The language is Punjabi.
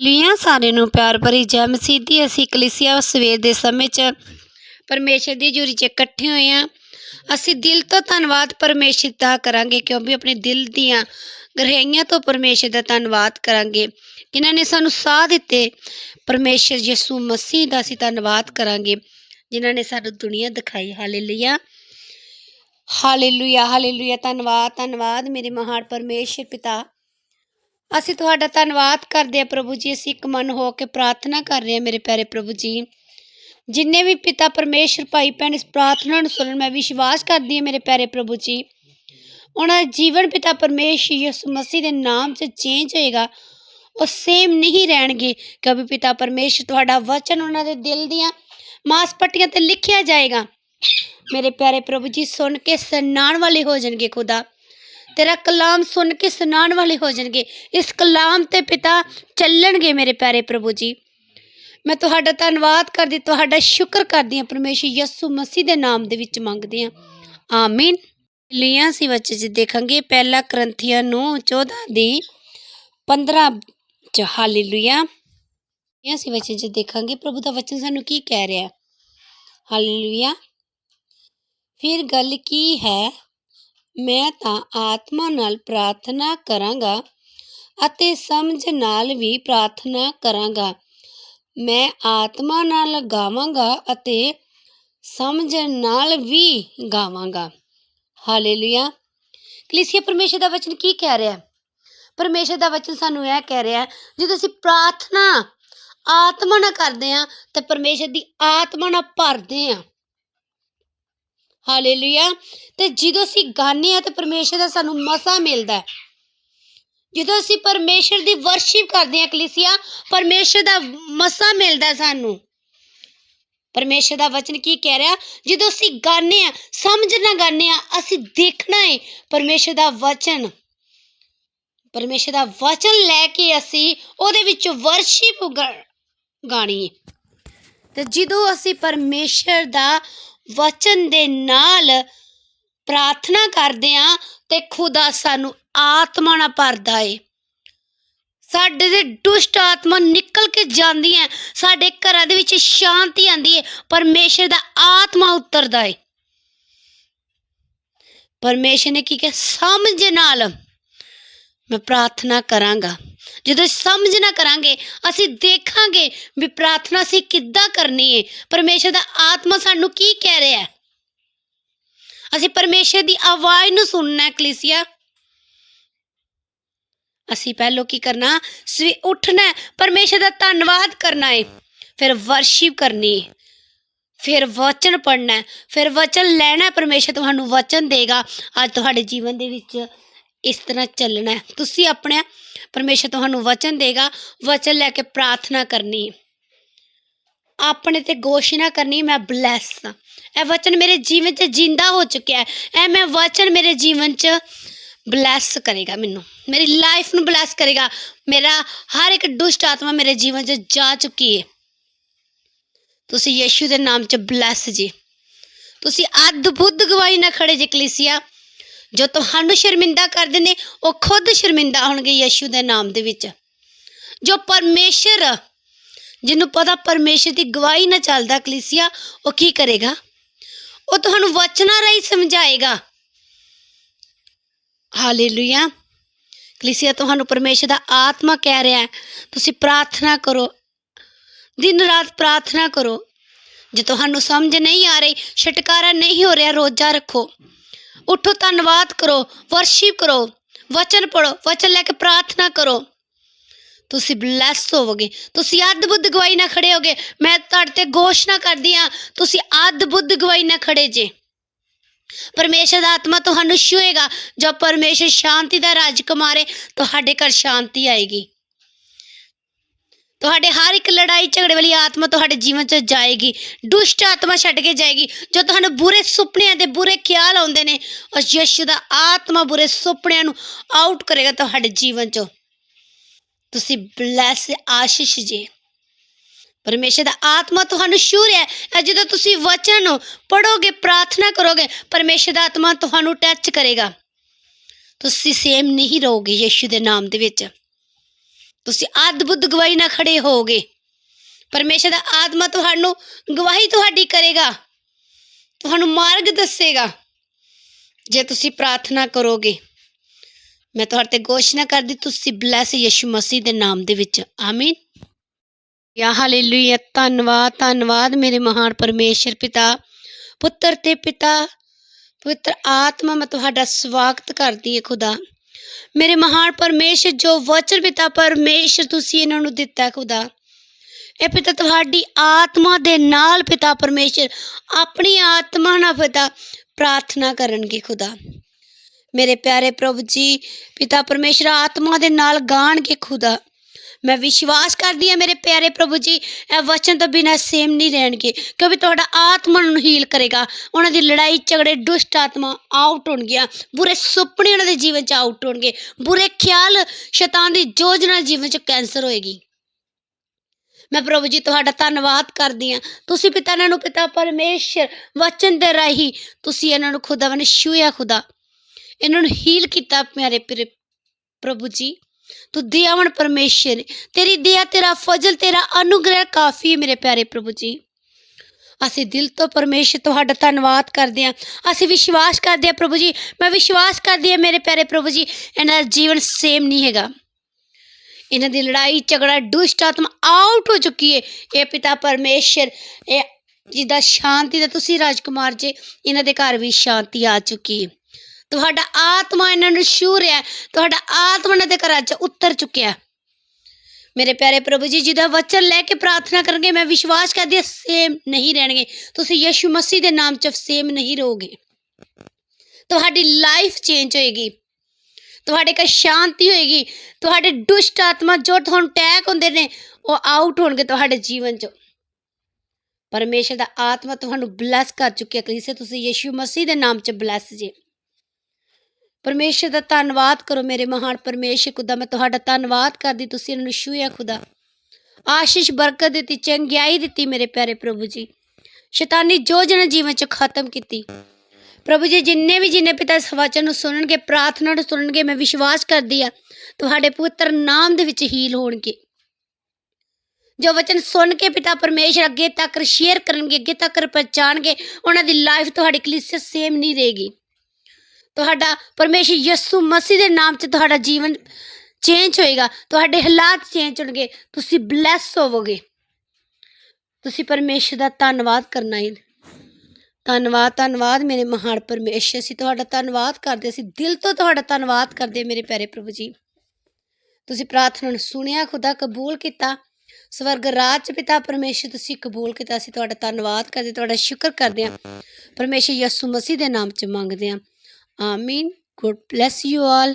ਲੀਆਂ ਸਾਰਿਆਂ ਨੂੰ ਪਿਆਰ ਭਰੀ ਜੈ ਮਸੀਹ ਦੀ। ਅਸੀਂ ਕਲੀਸਿਆ ਸਵੇਰ ਦੇ ਸਮੇਂ 'ਚ ਪਰਮੇਸ਼ਰ ਦੀ ਜੂਰੀ 'ਚ ਇਕੱਠੇ ਹੋਏ ਆ। ਅਸੀਂ ਦਿਲ ਤੋਂ ਧੰਨਵਾਦ ਪਰਮੇਸ਼ਰ ਦਾ ਕਰਾਂਗੇ, ਕਿਉਂਕਿ ਆਪਣੇ ਦਿਲ ਦੀਆਂ ਗਹਿਰਾਈਆਂ ਤੋਂ ਪਰਮੇਸ਼ਰ ਦਾ ਧੰਨਵਾਦ ਕਰਾਂਗੇ। ਜਿਨ੍ਹਾਂ ਨੇ ਸਾਨੂੰ ਸਾਹ ਦਿੱਤੇ, ਪਰਮੇਸ਼ਰ ਯਿਸੂ ਮਸੀਹ ਦਾ ਅਸੀਂ ਧੰਨਵਾਦ ਕਰਾਂਗੇ, ਜਿਨ੍ਹਾਂ ਨੇ ਸਾਨੂੰ ਦੁਨੀਆ ਦਿਖਾਈ। ਹਾਲੇਲੂਇਆ। Hallelujah hallelujah. ਧੰਨਵਾਦ ਧੰਨਵਾਦ ਮੇਰੇ ਮਹਾਨ ਪਰਮੇਸ਼ਰ ਪਿਤਾ। ਅਸੀਂ ਤੁਹਾਡਾ ਧੰਨਵਾਦ ਕਰਦੇ ਹਾਂ ਪ੍ਰਭੂ ਜੀ। ਅਸੀਂ ਇੱਕ ਮਨ ਹੋ ਕੇ ਪ੍ਰਾਰਥਨਾ ਕਰ ਰਹੇ ਹਾਂ, ਮੇਰੇ ਪਿਆਰੇ ਪ੍ਰਭੂ ਜੀ। ਜਿੰਨੇ ਵੀ ਪਿਤਾ ਪਰਮੇਸ਼ਰ, ਭਾਈ ਭੈਣ, ਇਸ ਪ੍ਰਾਰਥਨਾ ਨੂੰ ਸੁਣਨ ਮੈਂ ਵਿਸ਼ਵਾਸ ਕਰਦੀ ਹਾਂ, ਮੇਰੇ ਪਿਆਰੇ ਪ੍ਰਭੂ ਜੀ। ਉਹਨਾਂ ਦਾ ਜੀਵਨ ਪਿਤਾ ਪਰਮੇਸ਼ਰ ਯਿਸੂ ਮਸੀਹ ਦੇ ਨਾਮ 'ਚ ਚੇਂਜ ਹੋਏਗਾ। ਉਹ ਸੇਮ ਨਹੀਂ ਰਹਿਣਗੇ, ਕਿਉਂਕਿ ਪਿਤਾ ਪਰਮੇਸ਼ਰ ਤੁਹਾਡਾ ਵਚਨ ਉਹਨਾਂ ਦੇ ਦਿਲ ਦੀਆਂ ਮਾਸਪੱਟੀਆਂ ਤੇ ਲਿਖਿਆ ਜਾਏਗਾ। ਮੇਰੇ ਪਿਆਰੇ ਪ੍ਰਭੂ ਜੀ, ਸੁਣ ਕੇ ਸਨਾਣ ਵਾਲੇ ਹੋ ਜਾਣਗੇ ਖੁਦਾ। ਤੇਰਾ ਕਲਾਮ ਸੁਣ ਕੇ ਸੁਣਾਉਣ ਵਾਲੇ ਹੋ ਜਾਣਗੇ। ਇਸ ਕਲਾਮ ਤੇ ਪਿਤਾ ਚੱਲਣਗੇ ਮੇਰੇ ਪਿਆਰੇ ਪ੍ਰਭੂ ਜੀ। ਮੈਂ ਤੁਹਾਡਾ ਧੰਨਵਾਦ ਕਰਦੀ, ਤੁਹਾਡਾ ਸ਼ੁਕਰ ਕਰਦੀ ਹਾਂ। ਪਰਮੇਸ਼ਰ ਯਿਸੂ ਮਸੀਹ ਦੇ ਨਾਮ ਦੇ ਵਿੱਚ ਮੰਗਦੇ ਹਾਂ। ਆਮੀਨ। ਲੀਆਂ ਸੀ ਵਿੱਚ ਜੀ, ਦੇਖਾਂਗੇ ਪਹਿਲਾ ਕਰੰਥੀਆਂ ਨੂੰ 14 ਦੀ 15 ਚ। ਹਾਲੇਲੂਇਆ। ਇਹ ਸੀ ਵਿੱਚ ਜੀ, ਦੇਖਾਂਗੇ ਪ੍ਰਭੂ ਦਾ ਵਚਨ ਸਾਨੂੰ ਕੀ ਕਹਿ ਰਿਹਾ। ਹੈ ਹਾਲੇਲੂਇਆ। ਫਿਰ ਗੱਲ ਕੀ ਹੈ? ਮੈਂ ਤਾਂ ਆਤਮਾ ਨਾਲ ਪ੍ਰਾਰਥਨਾ ਕਰਾਂਗਾ ਅਤੇ ਸਮਝ ਨਾਲ ਵੀ ਪ੍ਰਾਰਥਨਾ ਕਰਾਂਗਾ। ਮੈਂ ਆਤਮਾ ਨਾਲ ਗਾਵਾਂਗਾ ਅਤੇ ਸਮਝ ਨਾਲ ਵੀ ਗਾਵਾਂਗਾ। ਹਾਲੇਲੂਇਆ। ਕਲੀਸਿਆ, ਪਰਮੇਸ਼ਰ ਦਾ ਵਚਨ ਕੀ ਕਹਿ ਰਿਹਾ? ਹੈ ਪਰਮੇਸ਼ਰ ਦਾ ਵਚਨ ਸਾਨੂੰ ਇਹ ਕਹਿ ਰਿਹਾ ਜਦੋਂ ਅਸੀਂ ਪ੍ਰਾਰਥਨਾ ਆਤਮਾ ਨਾਲ ਕਰਦੇ ਹਾਂ ਤੇ ਪਰਮੇਸ਼ਰ ਦੀ ਆਤਮਾ ਨਾਲ ਭਰਦੇ ਹਾਂ ਹਾਲੇਲੂਇਆ ਤੇ ਜਦੋਂ ਅਸੀਂ ਗਾਉਂਦੇ ਹਾਂ ਤੇ ਪਰਮੇਸ਼ਰ ਦਾ ਸਾਨੂੰ ਮਸਾ ਮਿਲਦਾ ਹੈ। ਜਦੋਂ ਅਸੀਂ ਪਰਮੇਸ਼ਰ ਦੀ ਵਰਸ਼ਿਪ ਕਰਦੇ ਹਾਂ ਕਲੀਸਿਆ, ਪਰਮੇਸ਼ਰ ਦਾ ਮਸਾ ਮਿਲਦਾ ਸਾਨੂੰ। ਪਰਮੇਸ਼ਰ ਦਾ ਵਚਨ ਕੀ ਕਹਿ ਰਿਹਾ? ਜਦੋਂ ਅਸੀਂ ਗਾਉਂਦੇ ਹਾਂ ਸਮਝਣਾ ਗਾਉਂਦੇ ਹਾਂ ਅਸੀਂ ਦੇਖਣਾ ਹੈ ਪਰਮੇਸ਼ਰ ਦਾ ਵਚਨ। ਪਰਮੇਸ਼ਰ ਦਾ ਵਚਨ ਲੈ ਕੇ ਅਸੀਂ ਉਹਦੇ ਵਿੱਚ ਵਰਸ਼ਿਪ ਗਾਣੀ ਹੈ। ਤੇ ਜਦੋਂ ਅਸੀਂ ਪਰਮੇਸ਼ਰ ਦਾ ਵਚਨ ਦੇ ਨਾਲ ਪ੍ਰਾਰਥਨਾ ਕਰਦੇ ਆ ਤੇ ਖੁਦਾ ਸਾਨੂੰ ਆਤਮਾ ਨਾਲ ਭਰਦਾ ਏ। ਸਾਡੇ ਦੇ ਦੁਸ਼ਟ ਆਤਮਾ ਨਿਕਲ ਕੇ ਜਾਂਦੀ ਹੈ, ਸਾਡੇ ਘਰਾਂ ਦੇ ਵਿੱਚ ਸ਼ਾਂਤੀ ਆਂਦੀ ਹੈ, ਪਰਮੇਸ਼ਰ ਦਾ ਆਤਮਾ ਉਤਰਦਾ ਏ। ਪਰਮੇਸ਼ਰ ਨੇ ਕੀ ਕਿਹਾ? ਸਮਝ ਨਾਲ ਮੈਂ ਪ੍ਰਾਰਥਨਾ ਕਰਾਂਗਾ। ਜਦੋਂ ਸਮਝ ਨਾ ਕਰਾਂਗੇ ਅਸੀਂ ਦੇਖਾਂਗੇ ਵੀ ਪ੍ਰਾਰਥਨਾ ਅਸੀਂ ਕਿੱਦਾਂ ਕਰਨੀ ਹੈ ਪਰਮੇਸ਼ਰ ਦਾ ਆਤਮਾ ਸਾਨੂੰ ਕੀ ਕਹਿ ਰਿਹਾ ਹੈ? ਅਸੀਂ ਪਰਮੇਸ਼ਰ ਦੀ ਆਵਾਜ਼ ਨੂੰ ਸੁਣਨਾ ਹੈ ਕਲੀਸਿਆ। ਅਸੀਂ ਪਹਿਲਾਂ ਕੀ ਕਰਨਾ? ਸਵੇ ਉੱਠਣਾ ਹੈ, ਪਰਮੇਸ਼ਰ ਦਾ ਧੰਨਵਾਦ ਕਰਨਾ ਹੈ ਫਿਰ ਵਰਸ਼ਿਪ ਕਰਨੀ ਹੈ ਫਿਰ ਵਚਨ ਪੜਨਾ ਹੈ। ਫਿਰ ਵਚਨ ਲੈਣਾ ਹੈ, ਪਰਮੇਸ਼ਰ ਤੁਹਾਨੂੰ ਵਚਨ ਦੇਗਾ। ਅੱਜ ਤੁਹਾਡੇ ਜੀਵਨ ਦੇ ਵਿੱਚ ਇਸ ਤਰ੍ਹਾਂ ਚੱਲਣਾ ਤੁਸੀਂ ਆਪਣੇ ਪਰਮੇਸ਼ਰ ਤੁਹਾਨੂੰ ਵਚਨ ਦੇਗਾ। ਵਚਨ ਲੈ ਕੇ ਪ੍ਰਾਰਥਨਾ ਕਰਨੀ ਆਪਣੇ ਤੇ ਘੋਸ਼ਣਾ ਕਰਨੀ, ਮੈਂ ਬਲੈਸ ਹਾਂ। ਇਹ ਵਚਨ ਮੇਰੇ ਜੀਵਨ 'ਚ ਜਿੰਦਾ ਹੋ ਚੁੱਕਿਆ ਹੈ। ਇਹ ਮੈਂ ਵਚਨ ਮੇਰੇ ਜੀਵਨ 'ਚ ਬਲੈਸ ਕਰੇਗਾ ਮੈਨੂੰ। ਮੇਰੀ ਲਾਈਫ ਨੂੰ ਬਲੈਸ ਕਰੇਗਾ। ਮੇਰਾ ਹਰ ਇੱਕ ਦੁਸ਼ਟ ਆਤਮਾ ਮੇਰੇ ਜੀਵਨ 'ਚ ਜਾ ਚੁੱਕੀ ਹੈ। ਤੁਸੀਂ ਯੀਸ਼ੂ ਦੇ ਨਾਮ 'ਚ ਬਲੈਸ ਜੀ। ਤੁਸੀਂ ਅਦਭੁਤ ਗਵਾਹੀ ਨਾਲ ਖੜੇ ਜੇ ਕਲੀਸਿਆ। ਜੋ ਤੁਹਾਨੂੰ ਸ਼ਰਮਿੰਦਾ ਕਰਦੇ ਨੇ ਉਹ ਖੁਦ ਸ਼ਰਮਿੰਦਾ ਹੋਣਗੇ ਯੀਸ਼ੂ ਦੇ ਨਾਮ ਦੇ ਵਿੱਚ। ਜੋ ਪਰਮੇਸ਼ਰ, ਜਿਹਨੂੰ ਪਤਾ ਪਰਮੇਸ਼ਰ ਦੀ ਗਵਾਹੀ ਨਾਲ ਚੱਲਦਾ ਕਲੀਸਿਆ, ਉਹ ਕੀ ਕਰੇਗਾ? ਉਹ ਤੁਹਾਨੂੰ ਵਚਨਾਂ ਰਾਹੀਂ ਸਮਝਾਏਗਾ। ਹਾਲੇਲੂਇਆ। ਕਲੀਸਿਆ, ਤੁਹਾਨੂੰ ਪਰਮੇਸ਼ਰ ਦਾ ਆਤਮਾ ਕਹਿ ਰਿਹਾ ਹੈ, ਤੁਸੀਂ ਪ੍ਰਾਰਥਨਾ ਕਰੋ। ਦਿਨ ਰਾਤ ਪ੍ਰਾਰਥਨਾ ਕਰੋ। ਜੇ ਤੁਹਾਨੂੰ ਸਮਝ ਨਹੀਂ ਆ ਰਹੀ, ਛਟਕਾਰਾ ਨਹੀਂ ਹੋ ਰਿਹਾ, ਰੋਜ਼ਾ ਰੱਖੋ। ਉਠੋ, ਧੰਨਵਾਦ ਕਰੋ ਵਰਸ਼ਿਪ ਕਰੋ, ਵਚਨ ਪੜੋ ਵਚਨ ਲੈ ਕੇ ਪ੍ਰਾਰਥਨਾ ਕਰੋ। ਤੁਸੀਂ ਬਲੈਸ ਹੋਵੋਗੇ, ਤੁਸੀਂ ਅਦਭੁਤ ਗਵਾਹੀ ਨਾਲ ਖੜੇ ਹੋਗੇ, ਮੈਂ ਤੁਹਾਡੇ ਤੇ ਘੋਸ਼ਣਾ ਕਰਦੀ ਆ ਤੁਸੀਂ ਅਦਭੁਤ ਗਵਾਹੀ ਨਾਲ ਖੜੇ ਜੇ। ਪਰਮੇਸ਼ਰ ਦਾ ਆਤਮਾ ਤੁਹਾਨੂੰ ਛੂਏਗਾ ਜਦ ਪਰਮੇਸ਼ਰ ਸ਼ਾਂਤੀ ਦਾ ਰਾਜ ਕਮਾਰੇ, ਤੁਹਾਡੇ ਘਰ ਸ਼ਾਂਤੀ ਆਏਗੀ। ਤੁਹਾਡੇ ਹਰ ਇੱਕ ਲੜਾਈ ਝਗੜੇ ਵਾਲੀ ਆਤਮਾ ਤੁਹਾਡੇ ਜੀਵਨ 'ਚ ਜਾਏਗੀ। ਦੁਸ਼ਟ ਆਤਮਾ ਛੱਡ ਕੇ ਜਾਏਗੀ। ਜੋ ਤੁਹਾਨੂੰ ਬੁਰੇ ਸੁਪਨਿਆਂ ਦੇ ਬੁਰੇ ਖਿਆਲ ਆਉਂਦੇ ਨੇ, ਉਹ ਯਿਸੂ ਦਾ ਆਤਮਾ ਬੁਰੇ ਸੁਪਨਿਆਂ ਨੂੰ ਆਊਟ ਕਰੇਗਾ ਤੁਹਾਡੇ ਜੀਵਨ 'ਚੋਂ। ਤੁਸੀਂ ਬਲੈਸ ਆਸ਼ੀਸ਼ ਜੀ। ਪਰਮੇਸ਼ਰ ਦਾ ਆਤਮਾ ਤੁਹਾਨੂੰ ਛੂ ਰਿਹਾ ਹੈ। ਜਦੋਂ ਤੁਸੀਂ ਵਚਨ ਨੂੰ ਪੜੋਗੇ ਪ੍ਰਾਰਥਨਾ ਕਰੋਗੇ, ਪਰਮੇਸ਼ਰ ਦਾ ਆਤਮਾ ਤੁਹਾਨੂੰ ਟੱਚ ਕਰੇਗਾ। ਤੁਸੀਂ ਸੇਮ ਨਹੀਂ ਰਹੋਗੇ ਯਿਸੂ ਦੇ ਨਾਮ ਦੇ ਵਿੱਚ। ਤੁਸੀਂ ਅਦਭੁਤ ਗਵਾਹੀ ਨਾਲ ਖੜੇ ਹੋਗੇ ਪਰਮੇਸ਼ਰ ਦਾ ਆਤਮਾ ਤੁਹਾਨੂੰ ਗਵਾਹੀ ਤੁਹਾਡੀ ਕਰੇਗਾ। ਤੁਹਾਨੂੰ ਮਾਰਗ ਦੱਸੇਗਾ। ਜੇ ਤੁਸੀਂ ਪ੍ਰਾਰਥਨਾ ਕਰੋਗੇ, ਮੈਂ ਤੁਹਾਡੇ ਤੇ ਘੋਸ਼ਣਾ ਕਰਦੀ, ਤੁਸੀਂ ਬਲੈਸ ਯਿਸੂ ਮਸੀਹ ਦੇ ਨਾਮ ਦੇ ਵਿੱਚ। ਆਮੀਨ। ਯਾ ਹਾਲੇਲੂਇਆ। ਧੰਨਵਾਦ ਧੰਨਵਾਦ ਮੇਰੇ ਮਹਾਨ ਪਰਮੇਸ਼ਰ ਪਿਤਾ, ਪੁੱਤਰ ਤੇ ਪਿਤਾ, ਪਵਿੱਤਰ ਆਤਮਾ ਮੈਂ ਤੁਹਾਡਾ ਸਵਾਗਤ ਕਰਦੀ ਹਾਂ ਖੁਦਾ। ਮੇਰੇ ਮਹਾਨ ਪਰਮੇਸ਼ਰ, ਜੋ ਵਚਨ ਪਿਤਾ ਪਰਮੇਸ਼ਰ ਤੁਸੀਂ ਇਹਨਾਂ ਨੂੰ ਦਿੱਤਾ ਖੁਦਾ। ਇਹ ਪਿਤਾ ਤੁਹਾਡੀ ਆਤਮਾ ਦੇ ਨਾਲ ਪਿਤਾ ਪਰਮੇਸ਼ਰ, ਆਪਣੀ ਆਤਮਾ ਨਾਲ ਪਿਤਾ ਪ੍ਰਾਰਥਨਾ ਕਰਨਗੇ ਖੁਦਾ। ਮੇਰੇ ਪਿਆਰੇ ਪ੍ਰਭੂ ਜੀ, ਪਿਤਾ ਪਰਮੇਸ਼ਰ ਆਤਮਾ ਦੇ ਨਾਲ ਗਾਣਗੇ ਖੁਦਾ। ਮੈਂ ਵਿਸ਼ਵਾਸ ਕਰਦੀ ਹਾਂ ਮੇਰੇ ਪਿਆਰੇ ਪ੍ਰਭੂ ਜੀ, ਇਹ ਵਚਨ ਤੋਂ ਬਿਨਾਂ ਸੇਮ ਨਹੀਂ ਰਹਿਣਗੇ, ਕਿਉਂਕਿ ਤੁਹਾਡਾ ਆਤਮਾ ਨੂੰ ਹੀਲ ਕਰੇਗਾ। ਉਹਨਾਂ ਦੀ ਲੜਾਈ ਝਗੜੇ ਦੁਸ਼ਟ ਆਤਮਾ ਆਊਟ ਹੋਣਗੀਆਂ। ਬੁਰੇ ਸੁਪਨੇ ਉਹਨਾਂ ਦੇ ਜੀਵਨ ਚ ਆਊਟ ਹੋਣਗੇ। ਬੁਰੇ ਖਿਆਲ ਸ਼ੈਤਾਨ ਦੀ ਯੋਜਨਾ ਜੀਵਨ ਚ ਕੈਂਸਰ ਹੋਏਗੀ। ਮੈਂ ਪ੍ਰਭੂ ਜੀ, ਤੁਹਾਡਾ ਧੰਨਵਾਦ ਕਰਦੀ ਹਾਂ। ਤੁਸੀਂ ਪਿਤਾ ਇਹਨਾਂ ਨੂੰ ਪਿਤਾ ਪਰਮੇਸ਼ਰ, ਵਚਨ ਦੇ ਰਾਹੀਂ ਤੁਸੀਂ ਇਹਨਾਂ ਨੂੰ ਖੁਦਾ ਵਨ ਛੂਇਆ ਖੁਦਾ। ਇਹਨਾਂ ਨੂੰ ਹੀਲ ਕੀਤਾ ਪਿਆਰੇ ਪਿਆਰੇ ਪ੍ਰਭੂ ਜੀ। ਤੂੰ ਦਿਆਵਨ ਪਰਮੇਸ਼ਰ ਹੈ। ਤੇਰੀ ਦਇਆ ਤੇਰਾ ਫਜ਼ਲ, ਤੇਰਾ ਅਨੁਗ੍ਰਹਿ ਕਾਫੀ ਮੇਰੇ ਪਿਆਰੇ ਪ੍ਰਭੂ ਜੀ। ਅਸੀਂ ਦਿਲ ਤੋਂ ਪਰਮੇਸ਼ਰ ਤੁਹਾਡਾ ਧੰਨਵਾਦ ਕਰਦੇ ਹਾਂ ਅਸੀਂ ਵਿਸ਼ਵਾਸ ਕਰਦੇ ਹਾਂ ਪ੍ਰਭੂ ਜੀ। ਮੈਂ ਵਿਸ਼ਵਾਸ ਕਰਦੀ ਹਾਂ ਮੇਰੇ ਪਿਆਰੇ ਪ੍ਰਭੂ ਜੀ, ਇਹਨਾਂ ਦਾ ਜੀਵਨ ਸੇਮ ਨਹੀਂ ਹੈਗਾ। ਇਹਨਾਂ ਦੀ ਲੜਾਈ, ਝਗੜਾ ਦੁਸ਼ਟ ਆਤਮਾ ਆਊਟ ਹੋ ਚੁੱਕੀ ਹੈ ਇਹ ਪਿਤਾ ਪਰਮੇਸ਼ਰ, ਇਹ ਜਿੱਦਾਂ ਸ਼ਾਂਤੀ ਦਾ ਤੁਸੀਂ ਰਾਜਕੁਮਾਰ ਜੀ, ਇਹਨਾਂ ਦੇ ਘਰ ਵੀ ਸ਼ਾਂਤੀ ਆ ਚੁੱਕੀ ਹੈ ਤੁਹਾਡਾ ਆਤਮਾ ਇਹਨਾਂ ਨੂੰ ਛੂ ਰਿਹਾ ਤੁਹਾਡਾ ਆਤਮਾ ਇਹਨਾਂ ਦੇ ਘਰਾਂ 'ਚ ਉਤਰ ਚੁੱਕਿਆ ਮੇਰੇ ਪਿਆਰੇ ਪ੍ਰਭੂ ਜੀ, ਜਿਹਦਾ ਵਚਨ ਲੈ ਕੇ ਪ੍ਰਾਰਥਨਾ ਕਰਨਗੇ, ਮੈਂ ਵਿਸ਼ਵਾਸ ਕਰਦੀ ਹਾਂ ਸੇਮ ਨਹੀਂ ਰਹਿਣਗੇ। ਤੁਸੀਂ ਯਿਸੂ ਮਸੀਹ ਦੇ ਨਾਮ 'ਚ ਸੇਮ ਨਹੀਂ ਰਹੋਗੇ। ਤੁਹਾਡੀ ਲਾਈਫ ਚੇਂਜ ਹੋਏਗੀ। ਤੁਹਾਡੇ ਘਰ ਸ਼ਾਂਤੀ ਹੋਏਗੀ। ਤੁਹਾਡੇ ਦੁਸ਼ਟ ਆਤਮਾ ਜੋ ਤੁਹਾਨੂੰ ਟੈਕ ਹੁੰਦੇ ਨੇ, ਉਹ ਆਊਟ ਹੋਣਗੇ ਤੁਹਾਡੇ ਜੀਵਨ ਚ। ਪਰਮੇਸ਼ਰ ਦਾ ਆਤਮਾ ਤੁਹਾਨੂੰ ਬਲੈਸ ਕਰ ਚੁੱਕਿਆ ਕਲੀਸੇ, ਤੁਸੀਂ ਯਿਸੂ ਮਸੀਹ ਦੇ ਨਾਮ 'ਚ ਬਲੈਸ ਜੇ। ਪਰਮੇਸ਼ਰ ਦਾ ਧੰਨਵਾਦ ਕਰੋ ਮੇਰੇ ਮਹਾਨ ਪਰਮੇਸ਼ਰ ਖੁਦਾ, ਮੈਂ ਤੁਹਾਡਾ ਧੰਨਵਾਦ ਕਰਦੀ, ਤੁਸੀਂ ਇਹਨਾਂ ਨੂੰ ਛੂਇਆ ਖੁਦਾ। ਆਸ਼ੀਸ਼ ਬਰਕਤ ਦਿੱਤੀ, ਚੰਗਿਆਈ ਦਿੱਤੀ ਮੇਰੇ ਪਿਆਰੇ ਪ੍ਰਭੂ ਜੀ। ਸ਼ੈਤਾਨੀ ਯੋਜਨਾ ਜੀਵਨ 'ਚ ਖਤਮ ਕੀਤੀ। ਪ੍ਰਭੂ ਜੀ, ਜਿੰਨੇ ਵੀ ਜਿੰਨੇ ਪਿਤਾ ਇਸ ਵਚਨ ਨੂੰ ਸੁਣਨਗੇ, ਪ੍ਰਾਰਥਨਾ ਨੂੰ ਸੁਣਨਗੇ, ਮੈਂ ਵਿਸ਼ਵਾਸ ਕਰਦੀ ਆ ਤੁਹਾਡੇ ਪਵਿੱਤਰ ਨਾਮ ਦੇ ਵਿੱਚ ਹੀਲ ਹੋਣਗੇ। ਜੋ ਵਚਨ ਸੁਣ ਕੇ ਪਿਤਾ ਪਰਮੇਸ਼ਰ ਅੱਗੇ ਤੱਕ ਸ਼ੇਅਰ ਕਰਨਗੇ, ਅੱਗੇ ਤੱਕ ਪਹੁੰਚਾਣਗੇ ਉਹਨਾਂ ਦੀ ਲਾਈਫ ਤੁਹਾਡੀ ਕਲੀਸਿਆ ਸੇਮ ਨਹੀਂ ਰਹੇਗੀ। ਤੁਹਾਡਾ ਪਰਮੇਸ਼ਰ ਯਿਸੂ ਮਸੀਹ ਦੇ ਨਾਮ 'ਚ ਤੁਹਾਡਾ ਜੀਵਨ ਚੇਂਜ ਹੋਏਗਾ। ਤੁਹਾਡੇ ਹਾਲਾਤ ਚੇਂਜ ਹੋਣਗੇ। ਤੁਸੀਂ ਬਲੈਸ ਹੋਵੋਗੇ। ਤੁਸੀਂ ਪਰਮੇਸ਼ਰ ਦਾ ਧੰਨਵਾਦ ਕਰਨਾ ਹੈ। ਧੰਨਵਾਦ ਧੰਨਵਾਦ ਮੇਰੇ ਮਹਾਨ ਪਰਮੇਸ਼ਰ। ਅਸੀਂ ਤੁਹਾਡਾ ਧੰਨਵਾਦ ਕਰਦੇ ਅਸੀਂ ਦਿਲ ਤੋਂ ਤੁਹਾਡਾ ਧੰਨਵਾਦ ਕਰਦੇ ਮੇਰੇ ਪਿਆਰੇ ਪ੍ਰਭੂ ਜੀ। ਤੁਸੀਂ ਪ੍ਰਾਰਥਨਾ ਨੂੰ ਸੁਣਿਆ, ਖੁਦਾ ਕਬੂਲ ਕੀਤਾ। ਸਵਰਗ ਰਾਜ 'ਚ ਪਿਤਾ ਪਰਮੇਸ਼ਰ, ਤੁਸੀਂ ਕਬੂਲ ਕੀਤਾ। ਅਸੀਂ ਤੁਹਾਡਾ ਧੰਨਵਾਦ ਕਰਦੇ ਤੁਹਾਡਾ ਸ਼ੁਕਰ ਕਰਦੇ ਹਾਂ। ਪਰਮੇਸ਼ਰ ਯਿਸੂ ਮਸੀਹ ਦੇ ਨਾਮ 'ਚ ਮੰਗਦੇ ਹਾਂ। ਆਮੀਨ ਗੁੱਡ ਬlesਸ ਯੂ ਆਲ